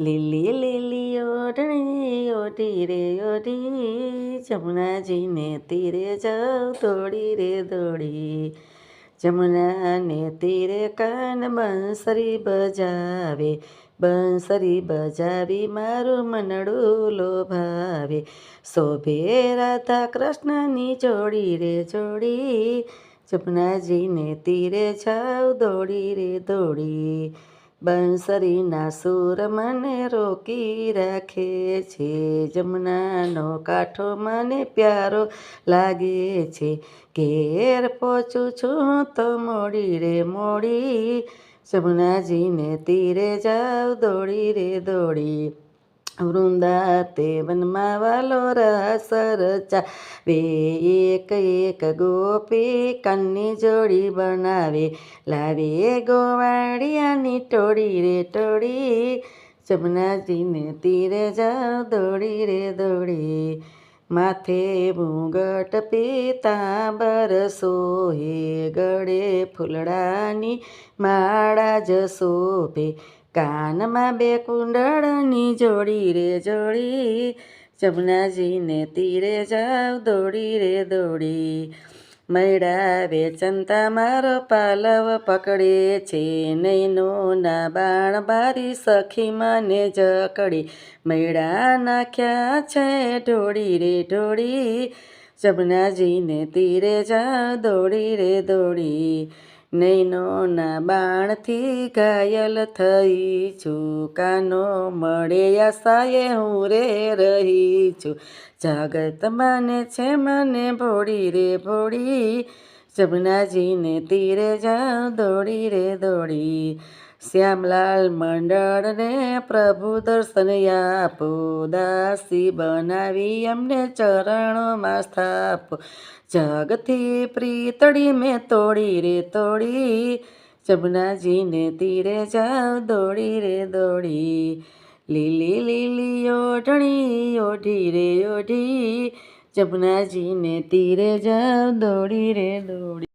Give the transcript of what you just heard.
લીલી લીલી ઓઢણી, ઓઢી રે, ઓઢી. જમુનાજીને તીરે જાઉં, દોડી રે, દોડી. જમુનાને તીરે કાન બંસરી બજાવે. બંસરી બજાવી મારું મનડું લોભાવે. શોભે રાધા કૃષ્ણની જોડી રે, જોડી. જમુનાજીને તીરે જાઉં, દોડી રે, દોડી. બંસરીના સૂર મને રોકી રાખે છે. જમનાનો કાંઠો મને પ્યારો લાગે છે. ઘેર પહોંચું છું તો મોડી રે મોડી. જમનાજીને તીરે જાઉં દોડી રે દોડી. વૃંદા તે વનમાં વાલો રસ રચા. વે એક એક ગોપી કન્ની જોડી બનાવે. લાવે ગોવાળિયાની ટોળી રે ટોળી, જમનાજીને તીરે જાઓ દોડી રે દોડી. માથે મુગટ પીતાંબર સોહે, ગળે ફૂલડાની માળા જ શોભે. કાનમાં બે કુંડળની જોડી રે જોડી જમનાજીને તીરે જાવ દોડી રે દોડી. મૈડા વેચંતા મારો પાલવ પકડે છે. નૈનો ના બાણ બારી સખી મને જકડી. મૈડા નાખ્યા છે ઢોળી રે ઢોળી. જમનાજીને તીરે જાવ દોડી રે દોડી. નૈનોના બાણથી ઘાયલ થઈ છું. કાનો મળે આશાએ હું રે રહી છું. જગત મને છે મને ભોળી રે ભોળી. જમનાજીને તીરે જાઉં દોડી રે દોડી. શ્યામલાલ મંડળને પ્રભુ દર્શન આપો, દાસી બનાવી અમને ચરણોમાં સ્થાપો. જગથી પ્રીતળી મેં તોડી રે તોડી. જમનાજીને તીરે જાઉં દોડી રે દોડી. લીલી લીલી ઓઢણી, ઓઢી રે ઓઢી. જમનાજીને તીરે જાવ દોડી રે દોડી.